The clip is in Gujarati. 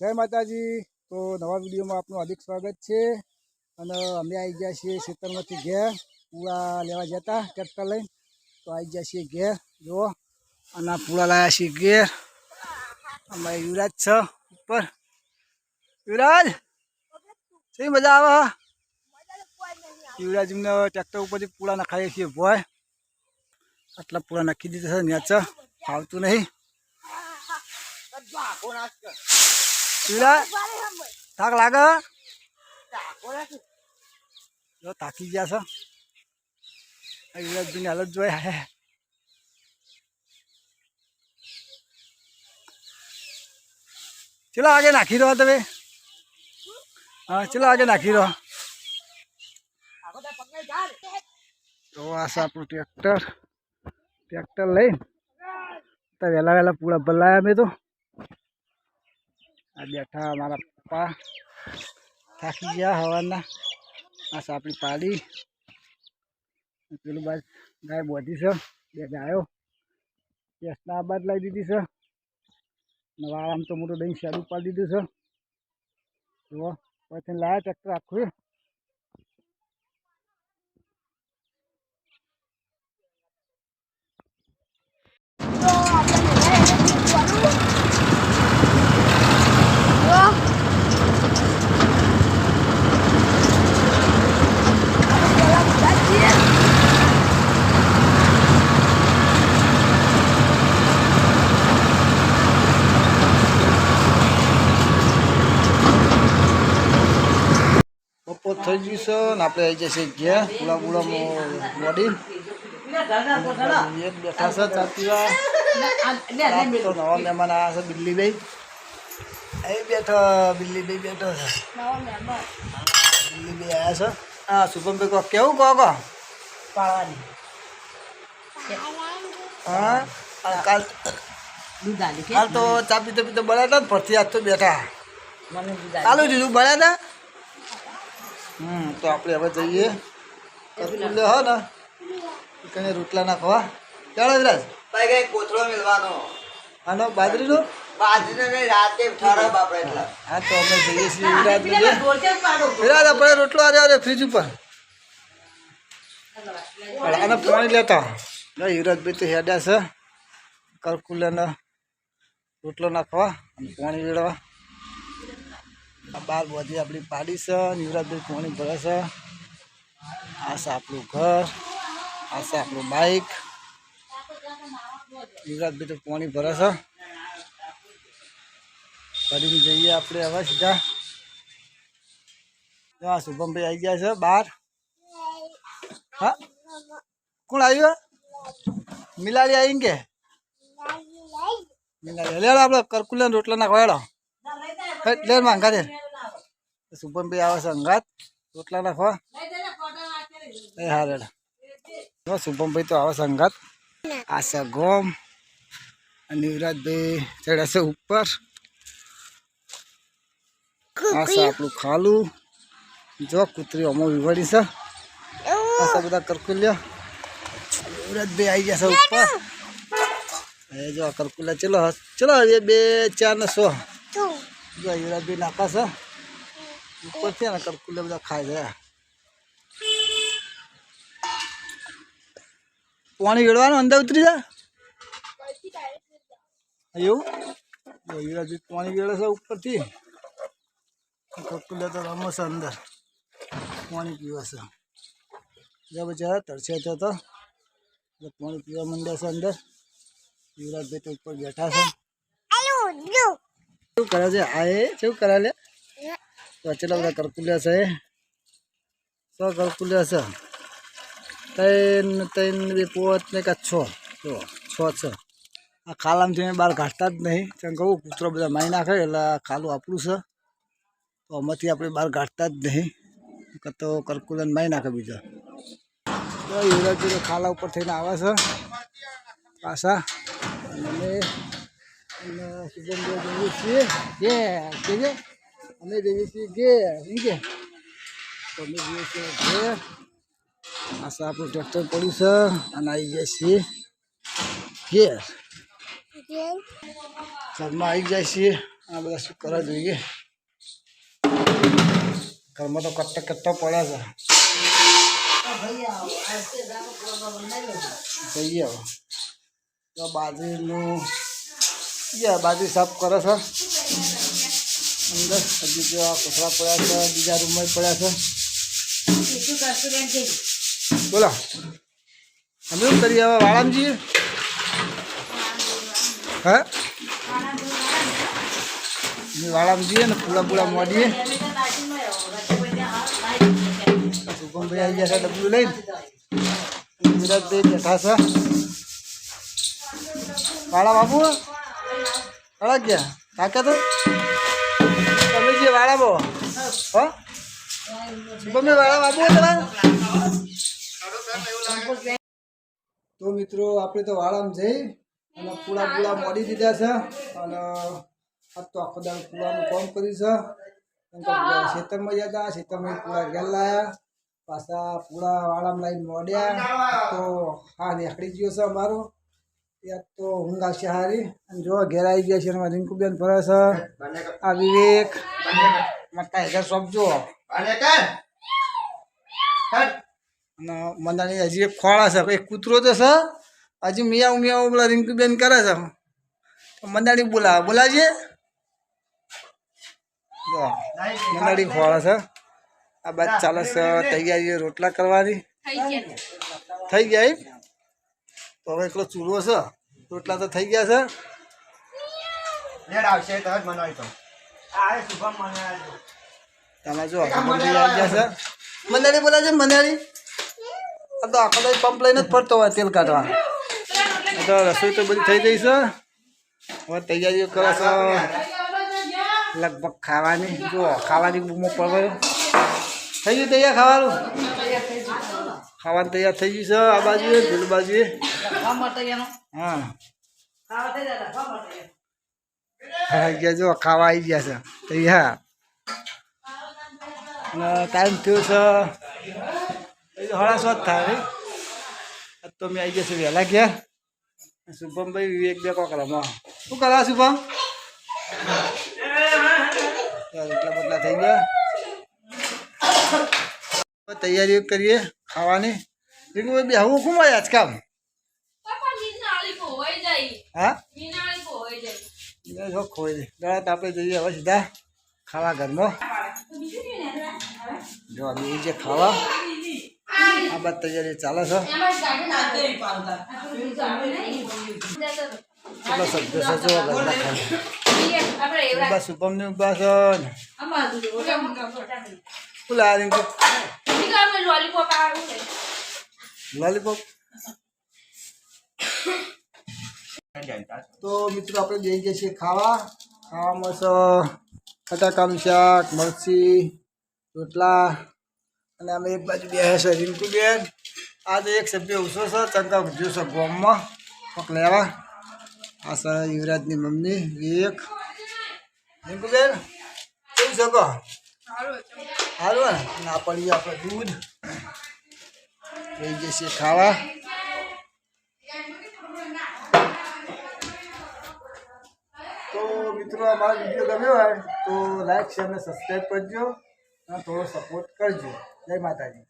જય માતાજી. તો નવા વિડીયોમાં આપનું હાર્દિક સ્વાગત છે. અને અમે આવી ગયા છીએ ખેતરમાંથી ઘેર. પૂળા લેવા જતા ટ્રેક્ટર લઈને. તો આવી ગયા છીએ ઘેર. જુઓ. અને પૂળા લાવ્યા છીએ ઘેર. અમારે યુવરાજ છે ઉપર. યુવરાજ! શી મજા આવે? યુવરાજ એમને ટ્રેક્ટર ઉપરથી પૂળા નખાઈએ છીએ ભોય. આટલા પૂળા નાખી દીધા છે, ન્યા છે. આવતું નહીં. યુવરાજ થાક લાગે? જો થાકી ગયા છો. આ યુવરાજભાઈની હાલત જોઈ હે. ચલો આગે નાખી દો તમે? હા, ચલો આગે નાખી દો તો આ આપણું ટ્રેક્ટર. ટ્રેક્ટર લઈને તો વહેલા વહેલા પૂરા ભલાયા મેં તો. આ બેઠા મારા પપ્પા થાકી ગયા હવાના. આ સાપડી પાડી. પેલું બાદ ગાય બોધી છે. બે ગાયો. બાદ લાવી દીધી છે. નવા આમ તો મોટું દહીં શરૂ પાડી દીધું છે. જુઓ પછી લાયા, ટ્રેક્ટર આખું થઈ ગયું છે ને આપણે આવી જશે ઘેર પૂરા પૂરા મોડી. એક બેઠા છે ચા પીવા તો નવા મહેમાન આવ્યા છે બિલ્લીભાઈ. એ બેઠો બિલ્લીભાઈ બેઠો છે. બિલ્લીભાઈ આવ્યા છે. હા શુભમભાઈ કહો કેવું કહો કહો? હા? કાલ આલી કાલ તો ચા પીતો પીતો બળ્યા હતા ને ફરતી આજ તો બેઠા. ચાલુ દીધું બળ્યા હતા હમ તો આપણે હવે જઈએ. કરકુલે હો ને. કને રોટલા નાખવા. ચાલો વિરાજ ભાઈ કઈ કોથળો મેળવાનો? આનો બાજરીનો? બાજરીને કઈ રાતે ઠરબ આપણે એટલે. હા તો અમે જઈએ છીએ વિરાજ લઈએ રોટે પાડો. વિરાજ આપણે રોટલો આ રહ્યો ફ્રીજ ઉપર. અને પાણી લેતા ના યુવરાજભાઈ તો હેડ્યા છે. કરકુલેનો રોટલો નાખવા અને પાણી વેળવા બાર બધી આપણી પાડી છે યુવરાજભાઈ પાણી ભરે છે આ છે આપણું ઘર આ છે આપણું બાઈક યુવરાજભાઈ તો પાણી ભરે છે કરીને જઈએ આપણે હવે સીધા હા શુભમભાઈ આવી ગયા છે બહાર હા કોણ આવ્યું મિલાડી આવી કે મિલાડી લેડો આપણે કરકુલા રોટલા નાખવા હેડો લે માંગા દે શુભમભાઈ આવે છે અંગાત રોટલા નાખવા એ હા રેડ જો શુભમભાઈ તો આવે છે અંગાત આ છે ગોમ અને યુવરાજભાઈ ચડ્યા છે ઉપર આ છે આપણું ખાલું જો કૂતરી અમો વિવડી છે આ છે બધા કરકુલ્યા યુવરાજભાઈ આવી ગયા છે ઉપર એ જો આ કરકુલા ચલો ચલો એ બે ચાર ને સો જો યુવરાજભાઈ નાખા છે ઉપર છે ને કરકુલા બધા ખાઈ ગયા પાણી વેળવાનું અંદર ઉતરી જાય એવું? જો પાણી વેળે છે ઉપરથી. કરકુલે તો રમો છે અંદર. પાણી પીવા છે. જો બચારા તરસે તો તો. એટલે પાણી પીવા માંડ્યા છે અંદર. યુવરાજભાઈ તો ઉપર બેઠા છે. શું કરે છે? આ એ? શું કરે લે? તો ચેલા બધા કરકુલ્યા છે. સો કરકુલિયા છે. ત્રણ ત્રણ, બે, પોત ને કાં છ. જો, છ છે. આ ખાલામાંથી અમે બહાર કાઢતા જ નહીં. કેમ કહું કૂતરો બધા મારી નાખે એટલે ખાલું આપણું છે. તો આમાંથી આપણે બહાર કાઢતા જ નહીં. કાં તો કરકુલન મારી નાખે બીજા. તો યુવરાજજી ખાલા ઉપર થઈને આવે છે. પાછા. અને સુગંધ જોઈએ છીએ. જે કે અમે કે શું કે? તો અમે જઈએ છીએ ઘેર પાછા આપણું ટ્રેક્ટર પડ્યું છે અને આવી જાય છે ઘેર. ઘરમાં આવી જાય છે. આ બધા શું કરવા જોઈએ? ઘરમાં તો કટ્ટા કટ્ટા પડ્યા છે. જઈએ હવે તો બાજરીનું યા બાજરી સાફ કરે છે? અંદર. હજી જો આ કચરા પડ્યા છે, બીજા રૂમમાં પડ્યા છે. બોલો. અમે શું કરીએ હવે વાળામજી હા? અમે વાળામાં જઈએ ને પૂળા પૂળા મોડીએ શુભમભાઈ આવી ગયા છે ડબલું લઈને. વિરાટભાઈ બેઠા છે. વાળા બાબુ, વાળા ગયા? કાકા તો? વાળા બો હા શુભમભાઈ વાળા બાબુ તો મિત્રો, આપણે તો વાળામાં જઈ અને પૂળા પૂળા મોડી દીધા છે અને આ તો આખો દાડો પૂળાનું કામ કર્યું છે. ખેતરમાં ગયા હતા, ખેતરમાં પૂળા ઘેર લાયા. પાછા પૂળા વાળામાં લાવીને મોડ્યા. તો હા નીકળી ગયો છે અમારો. ત્યાં તો ઊંઘ આવશે હારી. અને જો ઘેરાઈ ગયા છે એમાં રિંકુબેન ફરે છે આ વિવેક. માં ટાઈગર શોપ જો અને મંદાની હજી એક ખોળા છે એક કૂતરો તો છે. હજી મિયાઉ મિયાઉ પેલા રિંકુબેન કરે છે. મંદાણી બોલાવે બોલાવજે જો મંદાણી ખોળા છે. આ બાદ ચાલે છે તૈયારી રોટલા કરવાની. થઈ ગયા. હવે એકલો ચૂલો છે રોટલા તો થઈ ગયા છે. લેટ આવશે તો જ બનાવી તો આ શુભમ મનાવી તમે જો મંદિર આવી ગયા છે. મંદાણી બોલાવજે મંદાણી આ તો આખો પંપ લઈને જ ફરતો હોય તેલ કાઢવા. તો રસોઈ તો બધી થઈ ગઈ છે. હવે તૈયારીઓ કરો છો. લગભગ ખાવાની જો ખાવાની બૂમો પડે. થઈ ગયું તૈયાર ખાવાનું? ખાવાનું તૈયાર થઈ ગયું છે આ બાજુ પેલી બાજુ હા હા ગયા જો ખાવા આવી ગયા છે. તૈયાર ટાઈમ થયો છે. હળા સ્વાદ થાય તો મેં આવી ગયા છે વહેલા ગયા શુભમભાઈ વિવેક બે કોક રમો શું કરા શુભમ? એટલા બદલા થઈ ગયા. તૈયારીઓ કરીએ ખાવાની. બે હું ખૂબ આજ કામ? હા? એ જો ખોઈ દે દળત આપણે જઈએ હવે સીધા ખાવા ઘરમાં. જો એ જે ખાવા. આ બાદ તૈયારી ચાલે છે. કેટલો સભ્ય છે ઘરના ખાવા. બસ શુભમ ને બસ પેલા રીંકુ લોલીપોપ તો મિત્રો આપણે જઈ ગયા છીએ ખાવા. ખાવામાં છે ખટાકામ શાક મરચી રોટલા અને અમે એક બાજુ બે છે રિંકુબેન આજે એક સભ્ય ઓછો છે ચંકા ગયો છે ગોમમાં. પક લેવા. આ સર યુવરાજની મમ્મી વિવેક. રિંકુબેન કેવું છે કહો સારું ને? ના પડીએ આપણે દૂધ. જઈ જઈએ છીએ ખાવા. તો મિત્રો, અમારો વીડિયો ગમ્યો હોય તો લાઈક શેર અને સબસ્ક્રાઈબ કરજો અને થોડો સપોર્ટ કરજો. જય માતાજી.